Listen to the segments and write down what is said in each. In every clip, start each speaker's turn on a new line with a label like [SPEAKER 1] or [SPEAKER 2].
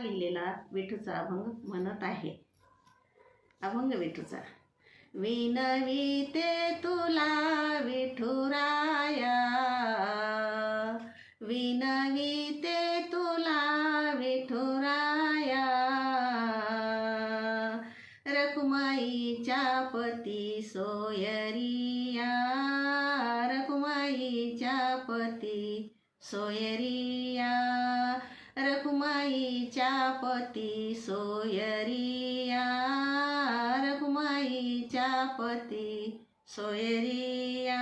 [SPEAKER 1] लिहिलेला विठूचा अभंग म्हणत आहे. अभंग विठूचा. विनविते तुला विठुराया. विनविते तुला विठुराया. रखुमाईच्या पती सोयरिया. रखुमाईच्या पती सोयरिया. रकुमाईच्या पती सोयरिया रकुमाईच्या पती सोयरिया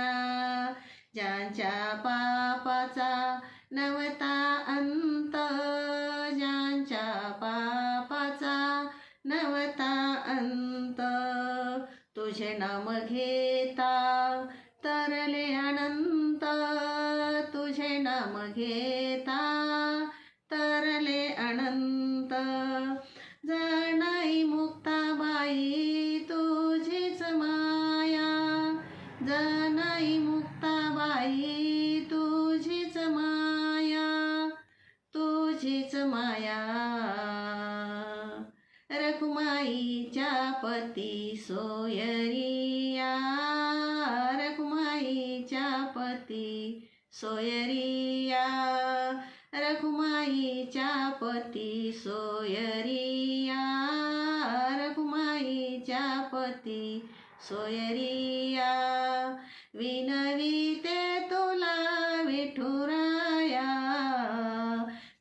[SPEAKER 1] ज्यांच्या पापाचा नवता अंत ज्यांच्या पापाचा नवता अंत तुझे नाम घेता तरले अनंत तुझे नाम घेता माया. रखुमाईच्या पती सोयरिया. रखुमाईच्या पती सोयरिया. रखुमाईच्या पती सोयरिया. रखुमाईच्या पती सोयरिया. विनविते तुला विठुरा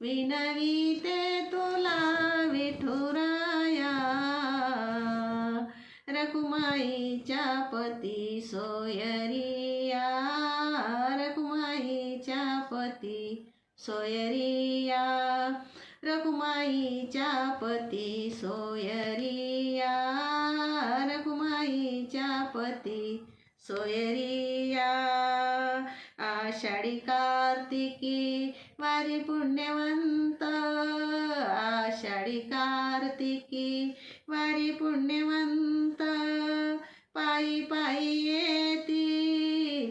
[SPEAKER 1] विनविते तुला विठुराया. रखुमाईच्या पती सोयरिया. रखुमाईच्या पती सोयरिया. रकुमाईच्या पती सोयरिया. रकुमाईच्या पती सोयरिया. आषाढी कार्तिकी वारी पुण्यवंत. आषाढी कार्तिकी वारी पुण्यवंत. पायी पायी येती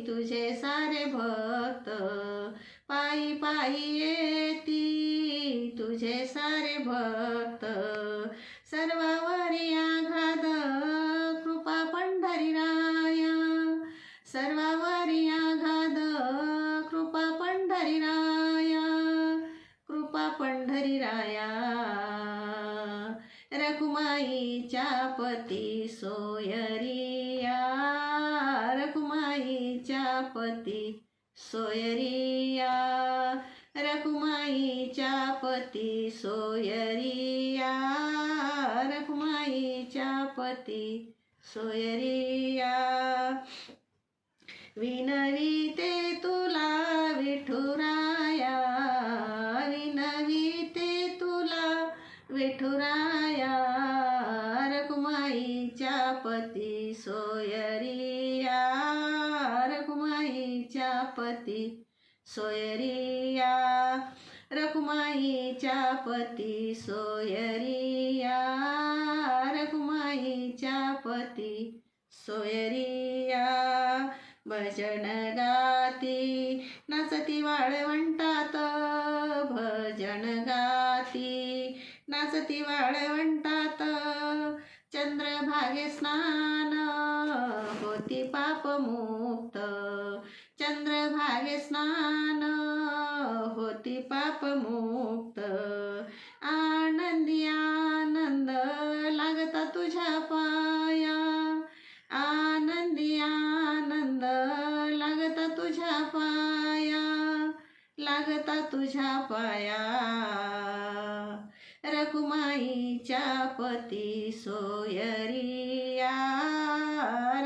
[SPEAKER 1] तुझे सारे भक्त. पायी पायी येती तुझे सारे भक्त. सर्व कृपा पंढरीराया रकुमाईच्या पती सोयरिया. रकुमाईच्या पती सोयरिया. रकुमाईच्या पती सोयरिया. रकुमाईच्या पती सोयरिया. विनविते तुला विठुरा. पती सोयरिया रखुमाईच्या पती. सोयरिया रखुमाईच्या पती. सोयरिया रखुमाईच्या पती. सोयरिया भजन गाती. नाचती वाळवंटात भजन गाती. नाचती वाळवंटात चंद्रभागे स्नान होती पापमुक्त. चंद्रभागे स्नान होती पापमुक्त. आनंदी आनंद लागता तुझ्या पाया. आनंदी आनंद लागता तुझ्या पाया. लागता तुझ्या पाया. रघुमाईच्या पती सोयरिया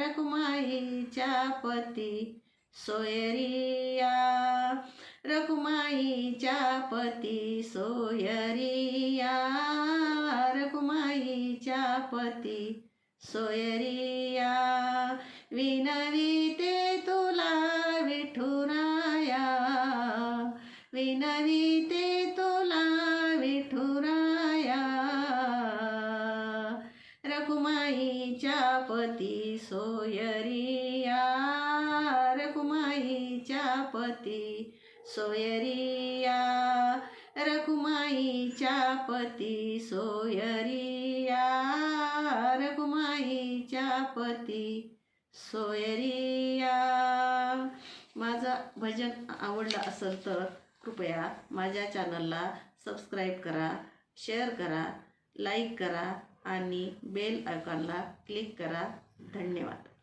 [SPEAKER 1] रघुमाईच्या पती सोयरिया रघुमाईच्या पती सोयरिया रघुमाईच्या पती सोयरिया विनविते तुला विठुराया. विनविते तुला रघुमाईच्या पती सोयरिया रघुमाईच्या पती सोयरिया रघुमाईच्या पती सोयरिया रघुमाईच्या पती सोयरिया. माझं भजन आवडलं असेल तर कृपया माझ्या चॅनलला सबस्क्राईब करा शेअर करा लाईक करा आणि बेल आयकॉनला क्लिक करा. धन्यवाद.